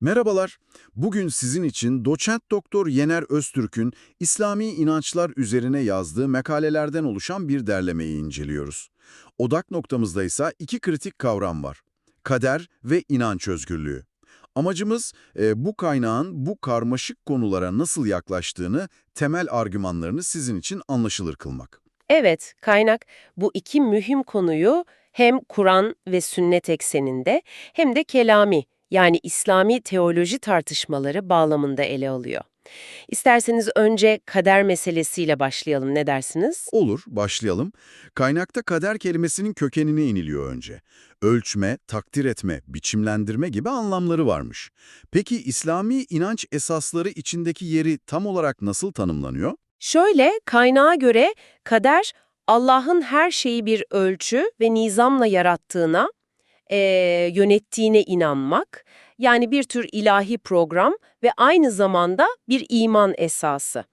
Merhabalar. Bugün sizin için doçent doktor Yener Öztürk'ün İslami inançlar üzerine yazdığı makalelerden oluşan bir derlemeyi inceliyoruz. Odak noktamızda ise iki kritik kavram var. Kader ve inanç özgürlüğü. Amacımız e, bu kaynağın bu karmaşık konulara nasıl yaklaştığını, temel argümanlarını sizin için anlaşılır kılmak. Evet, kaynak bu iki mühim konuyu hem Kur'an ve sünnet ekseninde hem de kelami yani İslami teoloji tartışmaları bağlamında ele alıyor. İsterseniz önce kader meselesiyle başlayalım ne dersiniz? Olur, başlayalım. Kaynakta kader kelimesinin kökenine iniliyor önce. Ölçme, takdir etme, biçimlendirme gibi anlamları varmış. Peki İslami inanç esasları içindeki yeri tam olarak nasıl tanımlanıyor? Şöyle, kaynağa göre kader Allah'ın her şeyi bir ölçü ve nizamla yarattığına, eee, yönettiğine inanmak, yani bir tür ilahi program ve aynı zamanda bir iman esası.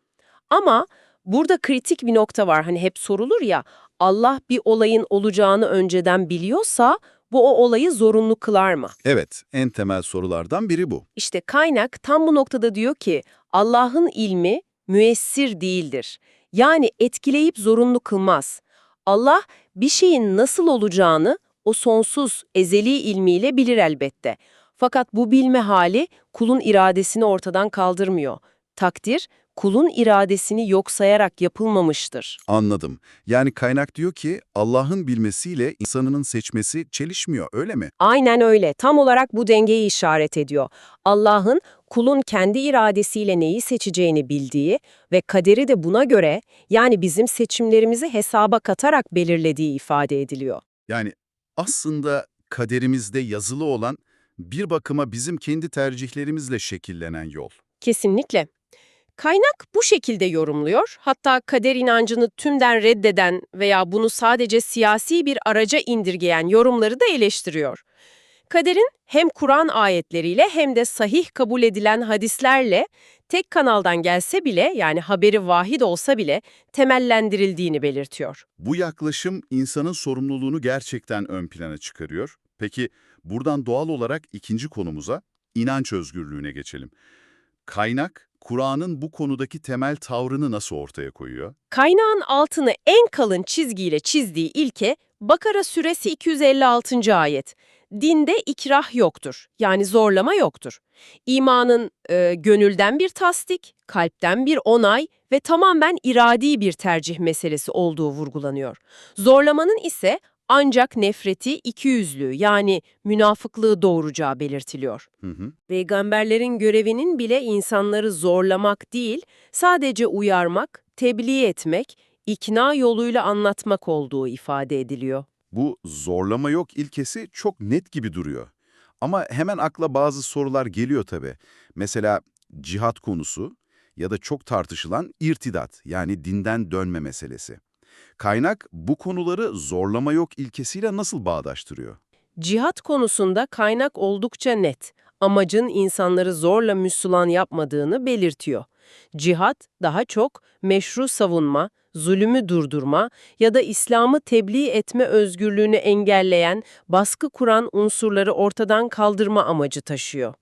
Ama burada kritik bir nokta var. Hani hep sorulur ya, Allah bir olayın olacağını önceden biliyorsa bu o olayı zorunlu kılar mı? Evet, en temel sorulardan biri bu. İşte kaynak tam bu noktada diyor ki Allah'ın ilmi müessir değildir. Yani etkileyip zorunlu kılmaz. Allah bir şeyin nasıl olacağını o sonsuz, ezeli ilmiyle bilir elbette. Fakat bu bilme hali kulun iradesini ortadan kaldırmıyor. Takdir, kulun iradesini yok sayarak yapılmamıştır. Anladım. Yani kaynak diyor ki Allah'ın bilmesiyle insanının seçmesi çelişmiyor, öyle mi? Aynen öyle. Tam olarak bu dengeyi işaret ediyor. Allah'ın kulun kendi iradesiyle neyi seçeceğini bildiği ve kaderi de buna göre yani bizim seçimlerimizi hesaba katarak belirlediği ifade ediliyor. Yani aslında kaderimizde yazılı olan bir bakıma bizim kendi tercihlerimizle şekillenen yol. Kesinlikle. Kaynak bu şekilde yorumluyor. Hatta kader inancını tümden reddeden veya bunu sadece siyasi bir araca indirgeyen yorumları da eleştiriyor. Kaderin hem Kur'an ayetleriyle hem de sahih kabul edilen hadislerle tek kanaldan gelse bile yani haberi vahid olsa bile temellendirildiğini belirtiyor. Bu yaklaşım insanın sorumluluğunu gerçekten ön plana çıkarıyor. Peki buradan doğal olarak ikinci konumuza, inanç özgürlüğüne geçelim. Kaynak, Kur'an'ın bu konudaki temel tavrını nasıl ortaya koyuyor? Kaynağın altını en kalın çizgiyle çizdiği ilke Bakara suresi 256. ayet. Dinde ikrah yoktur. Yani zorlama yoktur. İmanın e, gönülden bir tasdik, kalpten bir onay ve tamamen iradi bir tercih meselesi olduğu vurgulanıyor. Zorlamanın ise ancak nefreti ikiyüzlü yani münafıklığı doğuracağı belirtiliyor. Hı hı. Peygamberlerin görevinin bile insanları zorlamak değil, sadece uyarmak, tebliğ etmek, ikna yoluyla anlatmak olduğu ifade ediliyor. Bu zorlama yok ilkesi çok net gibi duruyor. Ama hemen akla bazı sorular geliyor tabii. Mesela cihat konusu ya da çok tartışılan irtidat yani dinden dönme meselesi. Kaynak bu konuları zorlama yok ilkesiyle nasıl bağdaştırıyor? Cihat konusunda kaynak oldukça net. Amacın insanları zorla Müslüman yapmadığını belirtiyor. Cihat daha çok meşru savunma, zulümü durdurma ya da İslam'ı tebliğ etme özgürlüğünü engelleyen, baskı kuran unsurları ortadan kaldırma amacı taşıyor.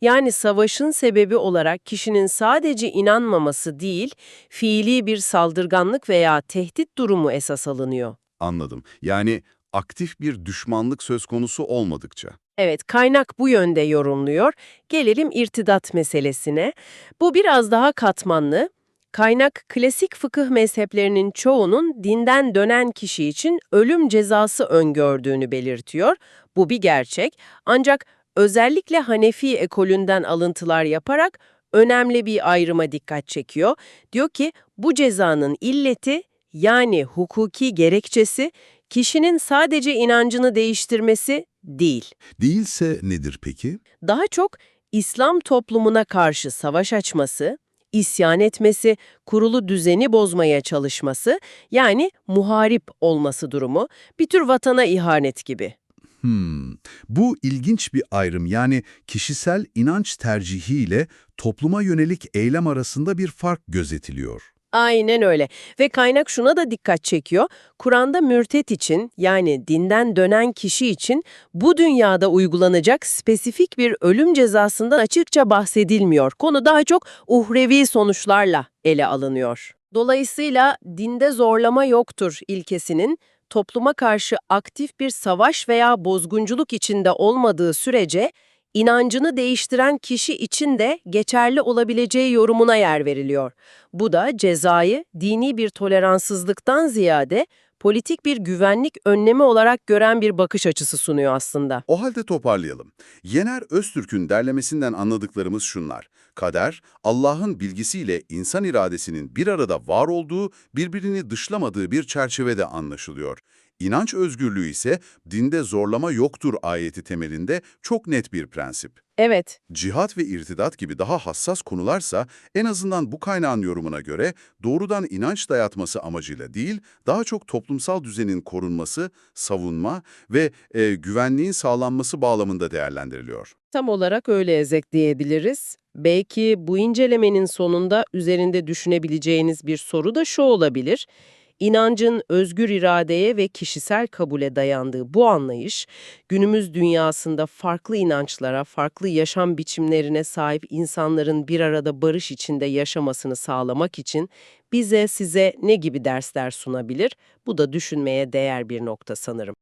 Yani savaşın sebebi olarak kişinin sadece inanmaması değil, fiili bir saldırganlık veya tehdit durumu esas alınıyor. Anladım. Yani aktif bir düşmanlık söz konusu olmadıkça. Evet, kaynak bu yönde yorumluyor. Gelelim irtidat meselesine. Bu biraz daha katmanlı. Kaynak, klasik fıkıh mezheplerinin çoğunun dinden dönen kişi için ölüm cezası öngördüğünü belirtiyor. Bu bir gerçek. Ancak özellikle Hanefi ekolünden alıntılar yaparak önemli bir ayrıma dikkat çekiyor. Diyor ki bu cezanın illeti yani hukuki gerekçesi kişinin sadece inancını değiştirmesi değil. Değilse nedir peki? Daha çok İslam toplumuna karşı savaş açması, isyan etmesi, kurulu düzeni bozmaya çalışması yani muharip olması durumu bir tür vatana ihanet gibi. Hmm, bu ilginç bir ayrım yani kişisel inanç tercihiyle topluma yönelik eylem arasında bir fark gözetiliyor. Aynen öyle. Ve kaynak şuna da dikkat çekiyor. Kur'an'da mürtet için yani dinden dönen kişi için bu dünyada uygulanacak spesifik bir ölüm cezasından açıkça bahsedilmiyor. Konu daha çok uhrevi sonuçlarla ele alınıyor. Dolayısıyla dinde zorlama yoktur ilkesinin topluma karşı aktif bir savaş veya bozgunculuk içinde olmadığı sürece inancını değiştiren kişi için de geçerli olabileceği yorumuna yer veriliyor. Bu da cezayı dini bir toleranssızlıktan ziyade politik bir güvenlik önlemi olarak gören bir bakış açısı sunuyor aslında. O halde toparlayalım. Yener Öztürk'ün derlemesinden anladıklarımız şunlar. Kader, Allah'ın bilgisiyle insan iradesinin bir arada var olduğu, birbirini dışlamadığı bir çerçevede anlaşılıyor. İnanç özgürlüğü ise dinde zorlama yoktur ayeti temelinde çok net bir prensip. Evet, Cihat ve irtidat gibi daha hassas konularsa en azından bu kaynağın yorumuna göre doğrudan inanç dayatması amacıyla değil, daha çok toplumsal düzenin korunması, savunma ve e, güvenliğin sağlanması bağlamında değerlendiriliyor. tam olarak öyle özetleyebiliriz. Belki bu incelemenin sonunda üzerinde düşünebileceğiniz bir soru da şu olabilir. İnancın özgür iradeye ve kişisel kabule dayandığı bu anlayış, günümüz dünyasında farklı inançlara, farklı yaşam biçimlerine sahip insanların bir arada barış içinde yaşamasını sağlamak için bize size ne gibi dersler sunabilir? Bu da düşünmeye değer bir nokta sanırım.